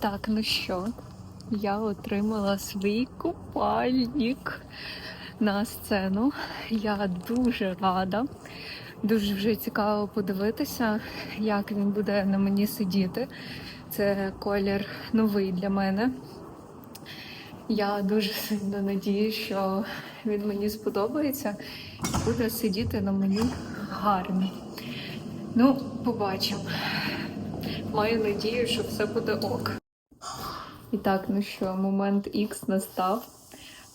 Так, ну що, я отримала свій купальник на сцену. Я дуже рада. Дуже вже цікаво подивитися, як він буде на мені сидіти. Це колір новий для мене. Я дуже сильно надію, що він мені сподобається і буде сидіти на мені гарно. Ну, побачимо. Маю надію, що все буде ок. І так, ну що, момент X настав.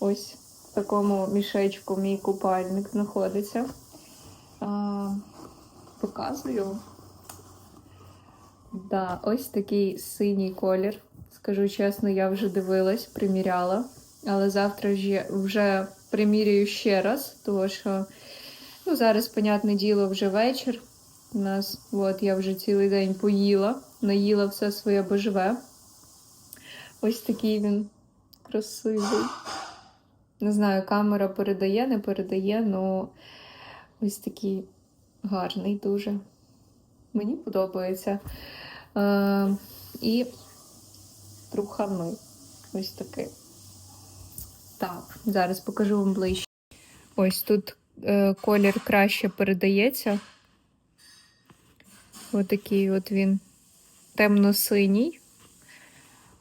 Ось в такому мішечку мій купальник знаходиться. А, показую. Да, ось такий синій колір. Скажу чесно, я вже дивилась, приміряла. Але завтра вже, вже приміряю ще раз, тому що ну, зараз, понятне діло, вже вечір. У нас, от я вже цілий день поїла, наїла все своє божеве. Ось такий він красивий. Не знаю, камера передає, не передає, але ось такий гарний дуже. Мені подобається. Е, і труханий. Ось такий. Так, зараз покажу вам ближче. Ось тут е, колір краще передається. Отакий от він темно-синій.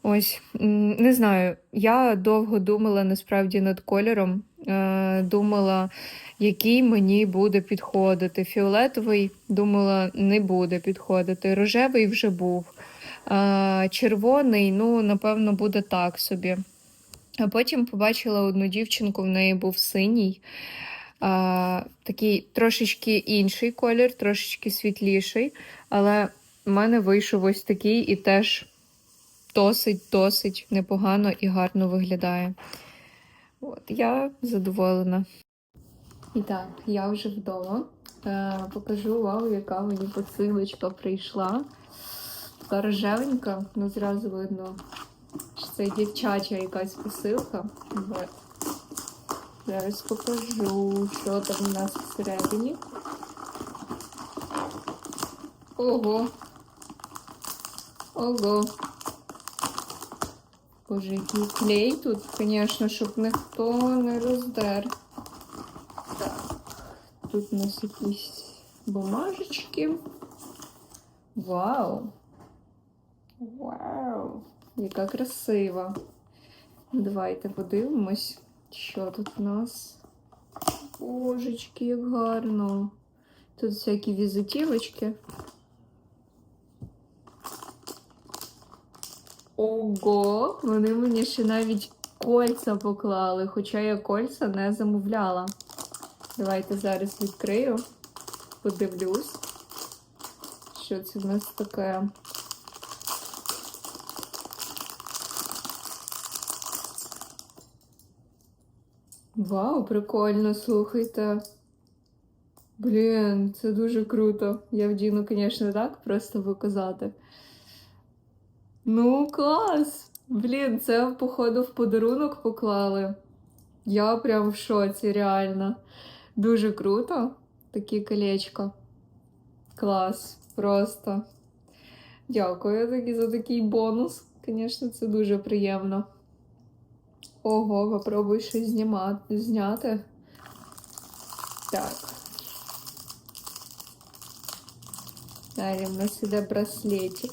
Ось, не знаю, я довго думала насправді над кольором. Е, думала, який мені буде підходити. Фіолетовий, думала, не буде підходити. Рожевий вже був. Е, червоний, ну, напевно, буде так собі. А потім побачила одну дівчинку, в неї був синій. Такий трошечки інший колір, трошечки світліший. Але в мене вийшов ось такий і теж досить-досить непогано і гарно виглядає. От, я задоволена. І так, я вже вдома. Е, покажу вау, яка мені посилочка прийшла. Така рожевенька, ну зразу видно, що це дівчача якась посилка. Зараз покажу, що там у нас всередині. Ого. Ого. Боже, який клей тут, звісно, щоб ніхто не роздер. Тут у нас якісь бумажечки. Вау! Вау! Яка красива! Давайте подивимось, що тут у нас. Божечки, як гарно. Тут всякі візитівочки. Ого, вони мені ще навіть кольця поклали, хоча я кольця не замовляла. Давайте зараз відкрию, подивлюсь, що це в нас таке. Вау, прикольно, слухайте. Блін, це дуже круто. Я вдіну, звісно, так, просто показати. Ну, клас! Блін, це, походу, в подарунок поклали. Я прям в шоці, реально. Дуже круто. Такі колечко. Клас, просто. Дякую таки за такий бонус. Звісно, це дуже приємно. Ого, попробуй щось знімати, зняти. Так. Далі в нас іде браслетик.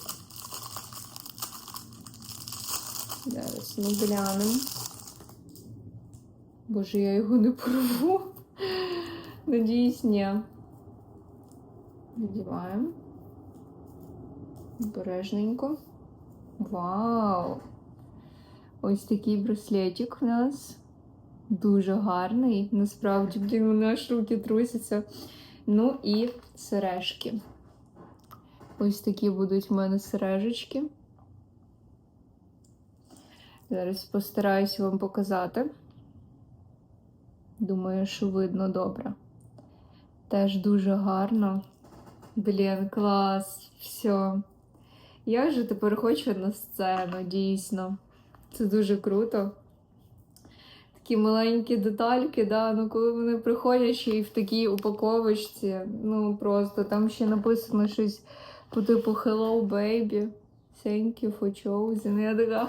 Зараз ми глянемо. Боже, я його не порву. Надіюсь, ні. Надіваємо. Обережненько. Вау! Ось такий браслетик у нас. Дуже гарний. Насправді, блін, у аж руки трусяться. Ну і сережки. Ось такі будуть в мене сережечки. Зараз постараюсь вам показати. Думаю, що видно добре. Теж дуже гарно. Блін, клас, все. Я вже тепер хочу на сцену, дійсно. Це дуже круто. Такі маленькі детальки, да, ну коли вони приходять ще і в такій упаковочці, ну просто там ще написано щось по типу Hello Baby. Thank you for choosing. Я така.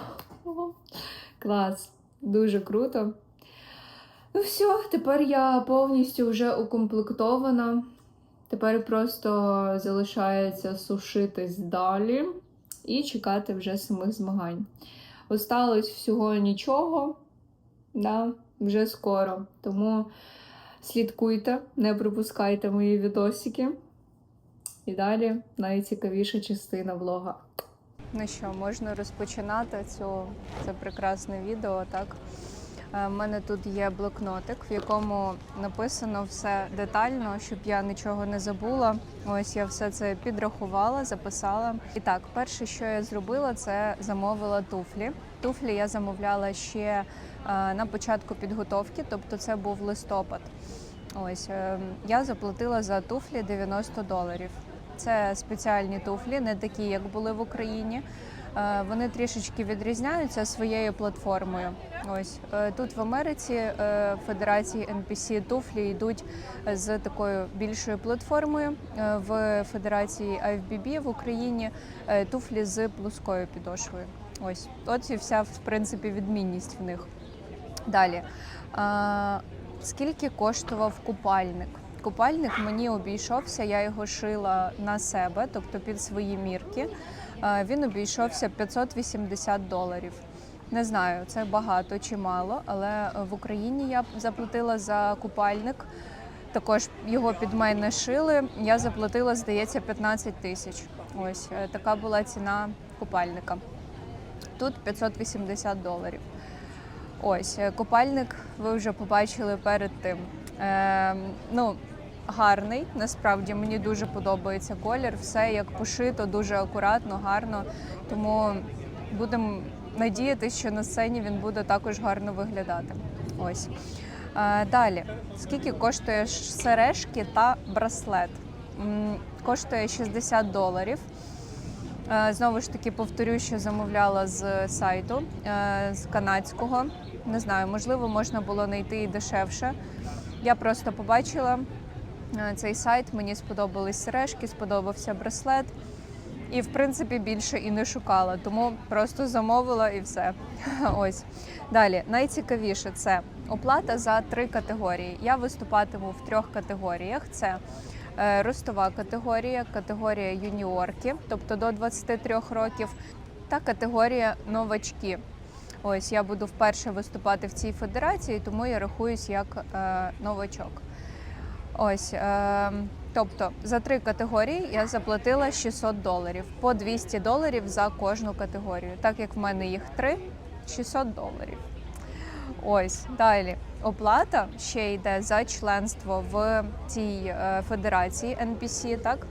Клас. Дуже круто. Ну все, тепер я повністю вже укомплектована. Тепер просто залишається сушитись далі і чекати вже самих змагань. Осталось всього нічого, да, вже скоро. Тому слідкуйте, не пропускайте мої відосики. І далі найцікавіша частина влога. Ну що, можна розпочинати цю це прекрасне відео, так? У мене тут є блокнотик, в якому написано все детально, щоб я нічого не забула. Ось я все це підрахувала, записала. І так, перше, що я зробила, це замовила туфлі. Туфлі я замовляла ще е, на початку підготовки, тобто це був листопад. Ось е, я заплатила за туфлі 90 доларів. Це спеціальні туфлі, не такі, як були в Україні. Е, Вони трішечки відрізняються своєю платформою. Ось е, тут в Америці е, Федерації NPC туфлі йдуть з такою більшою платформою. В Федерації IFBB в Україні туфлі з плоскою підошвою. Ось, от і вся в принципі відмінність в них. Далі. Скільки коштував купальник? Купальник мені обійшовся, я його шила на себе, тобто під свої мірки. Він обійшовся 580 доларів. Не знаю, це багато чи мало, але в Україні я заплатила за купальник. Також його під мене шили. Я заплатила, здається, 15 тисяч. Ось е, така була ціна купальника. Тут 580 доларів. Ось е, купальник ви вже побачили перед тим. Е, ну, гарний, насправді мені дуже подобається колір. Все як пошито, дуже акуратно, гарно. Тому будемо надіятися, що на сцені він буде також гарно виглядати. Ось. Е, далі, скільки коштує сережки та браслет? Коштує 60 доларів. Е, Знову ж таки, повторю, що замовляла з сайту е, з канадського. Не знаю, можливо, можна було знайти і дешевше. Я просто побачила цей сайт, мені сподобались сережки, сподобався браслет. І, в принципі, більше і не шукала, тому просто замовила і все. Ось. Далі, найцікавіше це оплата за три категорії. Я виступатиму в трьох категоріях: це е, ростова категорія, категорія юніорки, тобто до 23 років, та категорія новачки. Ось я буду вперше виступати в цій федерації, тому я рахуюсь як е, новачок. Ось, е, тобто за три категорії я заплатила 600 доларів, по 200 доларів за кожну категорію. Так як в мене їх три, 600 доларів. Ось далі. Оплата ще йде за членство в цій е, федерації NPC, так?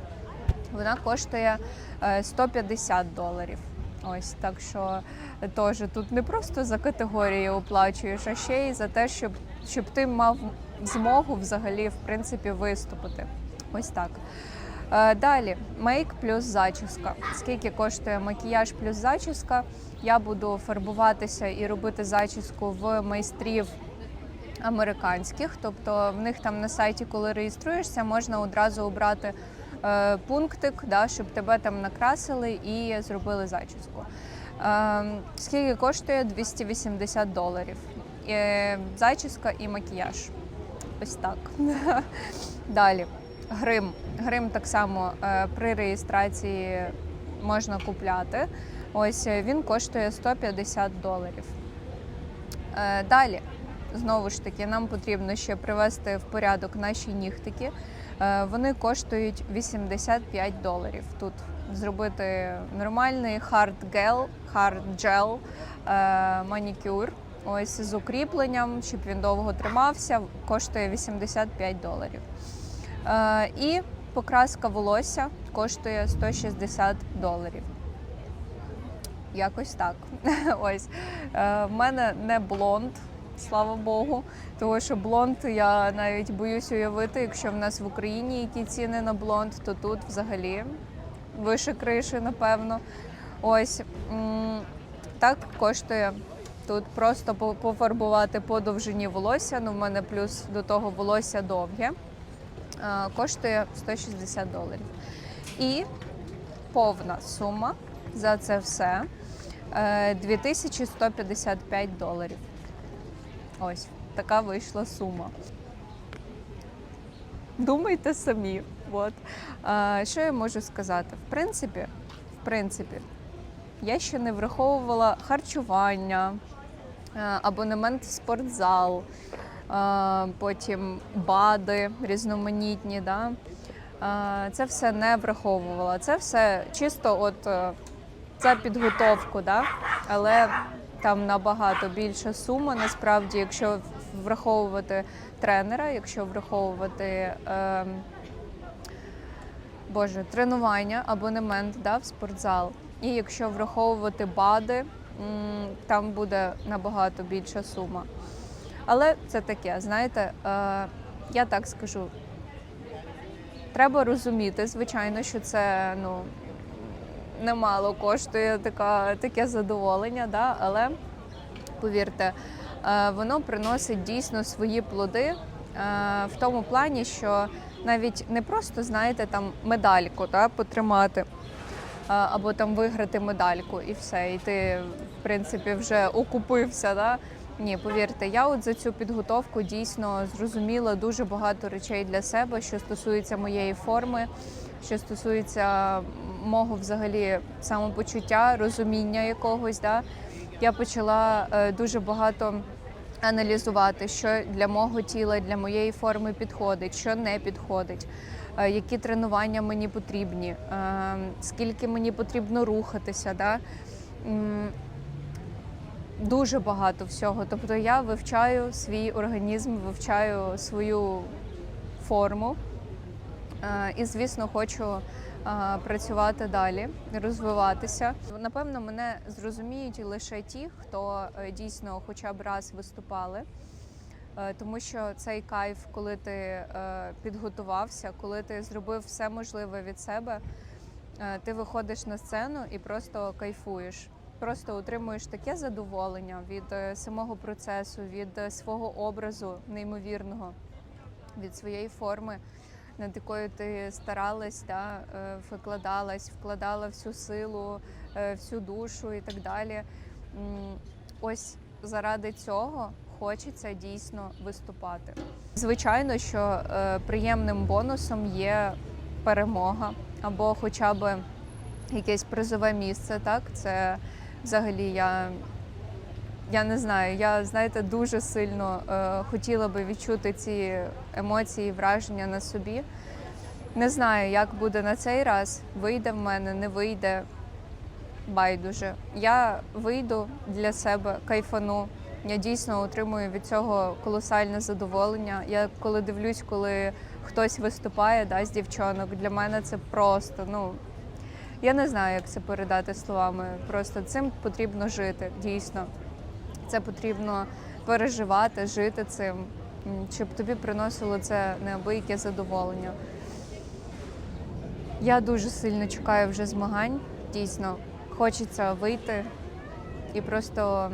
Вона коштує е, 150 доларів. Ось так що теж тут не просто за категорію оплачуєш, а ще й за те, щоб, щоб ти мав змогу взагалі в принципі виступити. Ось так. Е, Далі мейк плюс зачіска. Скільки коштує макіяж плюс зачіска? Я буду фарбуватися і робити зачіску в майстрів американських. Тобто в них там на сайті, коли реєструєшся, можна одразу обрати е, пунктик, да, щоб тебе там накрасили і зробили зачіску. Е, скільки коштує 280 доларів. Е, зачіска і макіяж. Ось так. Далі. Грим. Грим так само е, при реєстрації можна купляти. Ось е, він коштує 150 доларів. Е, Далі, знову ж таки, нам потрібно ще привести в порядок наші нігтики. Е, Вони коштують 85 доларів. Тут зробити нормальний gel е, манікюр. Ось з укріпленням, щоб він довго тримався, коштує 85 доларів. Е, І покраска волосся коштує 160 доларів. Якось так. Ось. Е, В мене не блонд, слава Богу. Тому що блонд я навіть боюсь уявити, якщо в нас в Україні які ціни на блонд, то тут взагалі вище криші, напевно. Ось так коштує тут просто пофарбувати по довжині волосся. Ну, в мене плюс до того волосся довге. Е, Коштує 160 доларів. І повна сума за це все е, 2155 доларів. Ось така вийшла сума. Думайте самі. От. Е, що я можу сказати? В принципі, в принципі, я ще не враховувала харчування, е, абонемент в спортзал, е, потім БАДи різноманітні. Да? Е, Це все не враховувала. Це все чисто от за підготовку, да? але там набагато більша сума. Насправді, якщо враховувати тренера, якщо враховувати. ем, Боже, тренування, абонемент да, в спортзал. І якщо враховувати БАДи, там буде набагато більша сума. Але це таке, знаєте, е, я так скажу. Треба розуміти, звичайно, що це ну, немало коштує така, таке задоволення, да? але повірте, е, воно приносить дійсно свої плоди е, в тому плані, що навіть не просто, знаєте, там медальку да, потримати. Або там виграти медальку і все, і ти, в принципі, вже окупився. Да? Ні, повірте, я от за цю підготовку дійсно зрозуміла дуже багато речей для себе, що стосується моєї форми, що стосується мого взагалі самопочуття, розуміння якогось. Да? Я почала е, дуже багато аналізувати, що для мого тіла, для моєї форми підходить, що не підходить, е, які тренування мені потрібні, е, скільки мені потрібно рухатися. Да? Дуже багато всього. Тобто я вивчаю свій організм, вивчаю свою форму. І, звісно, хочу працювати далі, розвиватися. Напевно, мене зрозуміють лише ті, хто е, дійсно хоча б раз виступали. Е, Тому що цей кайф, коли ти е, підготувався, коли ти зробив все можливе від себе, ти виходиш на сцену і просто кайфуєш. Просто отримуєш таке задоволення від самого процесу, від свого образу неймовірного, від своєї форми, над якою ти старалась, да, е, викладалась, вкладала всю силу, е, всю душу і так далі. Ось заради цього хочеться дійсно виступати. Звичайно, що е, приємним бонусом є перемога або хоча б якесь призове місце. Так, це взагалі я. Я не знаю, я знаєте, дуже сильно е, хотіла би відчути ці емоції, враження на собі. Не знаю, як буде на цей раз. Вийде в мене, не вийде. Байдуже. Я вийду для себе, кайфану. Я дійсно отримую від цього колосальне задоволення. Я коли дивлюсь, коли хтось виступає да, з дівчонок, для мене це просто, ну я не знаю, як це передати словами. Просто цим потрібно жити, дійсно. Це потрібно переживати, жити цим, щоб тобі приносило це неабияке задоволення. Я дуже сильно чекаю вже змагань. Дійсно, хочеться вийти і просто,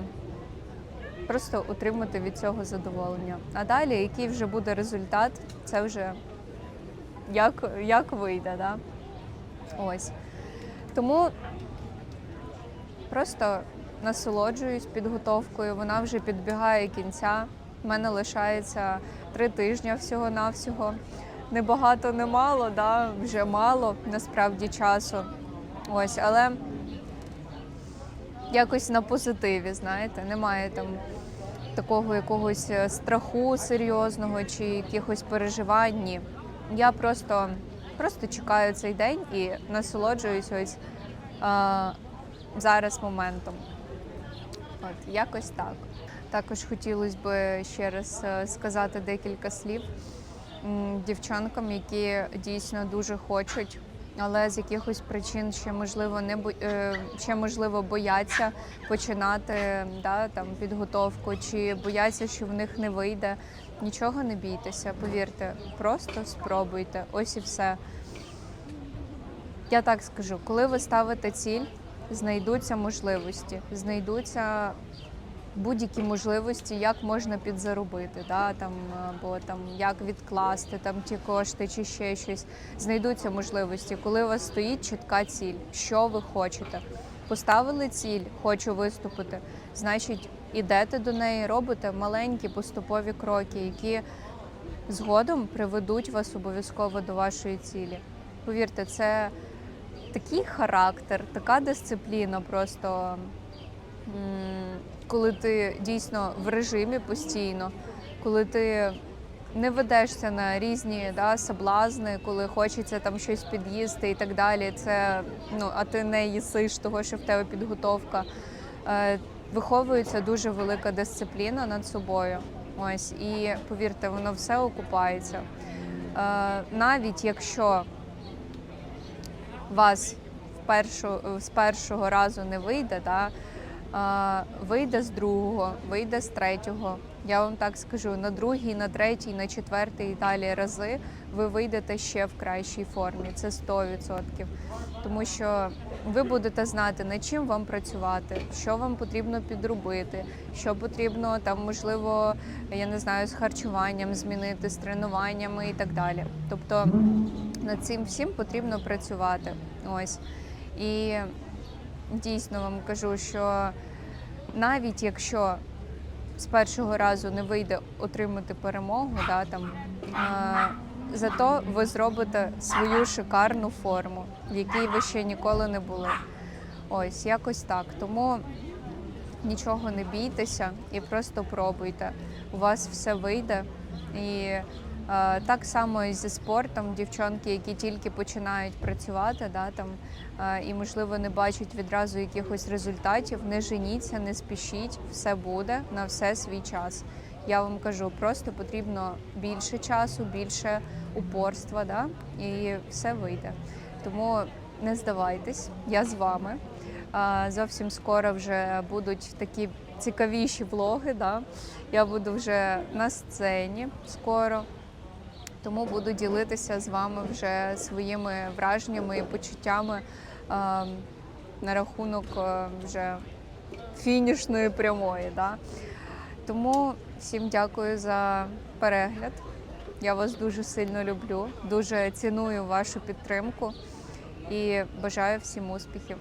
просто отримати від цього задоволення. А далі, який вже буде результат, це вже як, як вийде. Да? Ось. Тому просто насолоджуюсь підготовкою. Вона вже підбігає кінця. У мене лишається три тижні всього-навсього. Не багато, не мало, да? вже мало насправді часу. Ось, але якось на позитиві, знаєте, немає там такого якогось е, страху серйозного чи якихось переживань. Ні. Я просто, просто чекаю цей день і насолоджуюсь ось а, зараз моментом. От, якось так. Також хотілося б ще раз е, сказати декілька слів дівчанкам, які дійсно дуже хочуть, але з якихось причин ще можливо не е, ще можливо бояться починати да, там, підготовку, чи бояться, що в них не вийде. Нічого не бійтеся, повірте, просто спробуйте. Ось і все. Я так скажу, коли ви ставите ціль, знайдуться можливості, знайдуться будь-які можливості, як можна підзаробити, да, там, або там, як відкласти там, ті кошти чи ще щось. Знайдуться можливості, коли у вас стоїть чітка ціль, що ви хочете. Поставили ціль, хочу виступити, значить, ідете до неї, робите маленькі поступові кроки, які згодом приведуть вас обов'язково до вашої цілі. Повірте, це такий характер, така дисципліна, просто коли ти дійсно в режимі постійно, коли ти не ведешся на різні да, соблазни, коли хочеться там щось під'їсти і так далі. Це ну, а ти не їсиш того, що в тебе підготовка. Е, виховується дуже велика дисципліна над собою. Ось і повірте, воно все окупається. Е, навіть якщо вас першу, з першого разу не вийде, да, а, вийде з другого, вийде з третього. Я вам так скажу, на другий, на третій, на четвертий і далі рази ви вийдете ще в кращій формі. Це 100%. Тому що ви будете знати, над чим вам працювати, що вам потрібно підробити, що потрібно там, можливо, я не знаю, з харчуванням змінити, з тренуваннями і так далі. Тобто над цим всім потрібно працювати. Ось. І дійсно вам кажу, що навіть якщо з першого разу не вийде отримати перемогу, да, там, а, зато ви зробите свою шикарну форму, в якій ви ще ніколи не були. Ось, якось так. Тому нічого не бійтеся і просто пробуйте. У вас все вийде. І так само і зі спортом, дівчонки, які тільки починають працювати, да, там, е, і, можливо, не бачать відразу якихось результатів, не женіться, не спішіть, все буде на все свій час. Я вам кажу, просто потрібно більше часу, більше упорства, да, і все вийде. Тому не здавайтесь, я з вами. Зовсім скоро вже будуть такі цікавіші влоги. Да? Я буду вже на сцені скоро. Тому буду ділитися з вами вже своїми враженнями і почуттями а, на рахунок а, вже фінішної прямої. Да? Тому всім дякую за перегляд. Я вас дуже сильно люблю, дуже ціную вашу підтримку і бажаю всім успіхів.